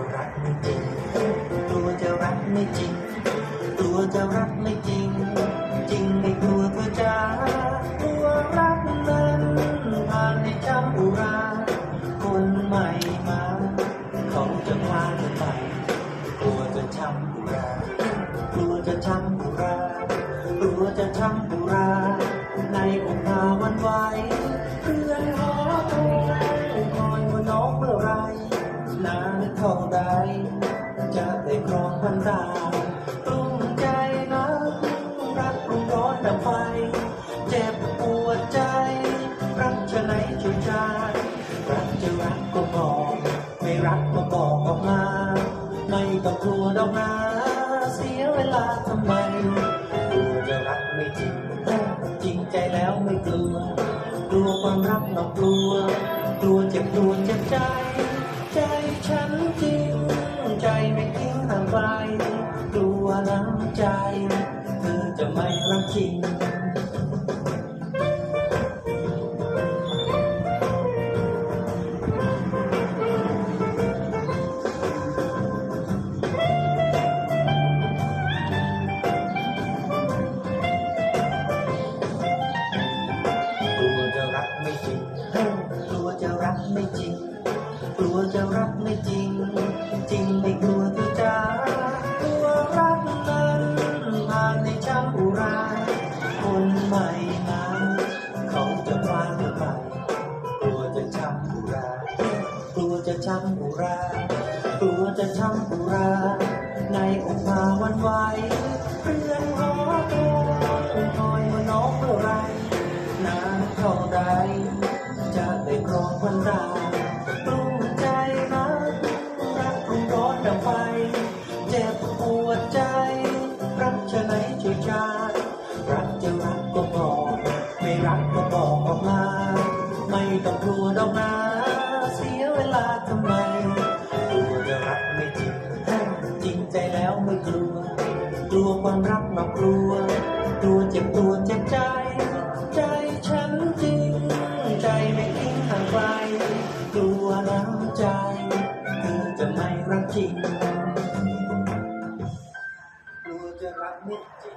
จะรักไม่จริงกลัวจะรักไม่จริงกลัวจะรักไม่จริง จริงไม่กลัวเธอจะกลัวรักนั้นผ่านในจำอุรา รักก็บอกออกมา ไม่ต้องกลัวดอกนะเสียเวลาทำไมกลัวจะรักไม่จริงจริงใจแล้วไม่กลัว กลัวความรักนอกกลัว กลัวเจ็บกลัวเจ็บใจ ใจฉันจริง ใจไม่ทิ้งห่างไกลกลัวน้ำใจ เธอจะไม่รักจริง อุรากลัวจะช้ำอุรา ในอกพาวันไหวเพื่อนหอคอยคอยว่าน้องเมื่อไรนานเท่าใดจะได้ครองพันดาวกลุ้มใจนะรักรุงร้อนดังไฟเจ็บปวดใจ รักชะไหนช่วยชาติรักจะรักก็บอก ไม่รักก็บอกออกมา ไม่ต้องกลัวดอกนะ กลัวความรักมากลัวงกลัวเจ็บตัวเจ็บใจ ใจฉันจริง ใจไม่ทิ้งห่างไกลกลัวน้ำใจเธอจะไม่รักจริงกลัวจะรักไม่จริง